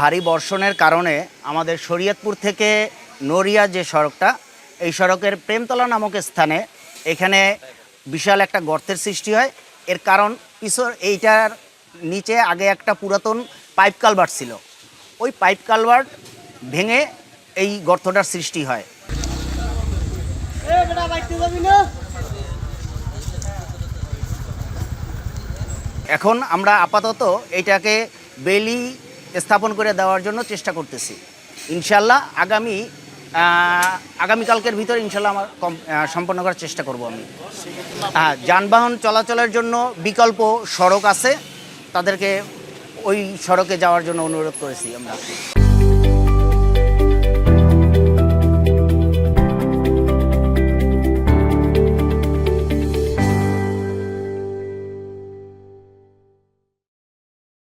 ভারী বর্ষণের কারণে আমাদের শরীয়তপুর থেকে নড়িয়া যে সড়কটা, এই সড়কের প্রেমতলা নামক স্থানে এখানে বিশাল একটা গর্তের সৃষ্টি হয়। এর কারণ পিছর এইটার নিচে আগে একটা পুরাতন পাইপ কালভার্ট ছিল। ওই পাইপ কালভার্ট ভেঙে এই গর্তটার সৃষ্টি হয়। এখন আমরা আপাতত এটাকে বেলি স্থাপন করে দেওয়ার জন্য চেষ্টা করতেছি। ইনশাল্লাহ আগামী আগামীকালকের ভিতরে ইনশাল্লাহ আমার সম্পন্ন করার চেষ্টা করব আমি। হ্যাঁ যানবাহন চলাচলের জন্য বিকল্প সড়ক আছে। তাদেরকে ওই সড়কে যাওয়ার জন্য অনুরোধ করেছি আমরা।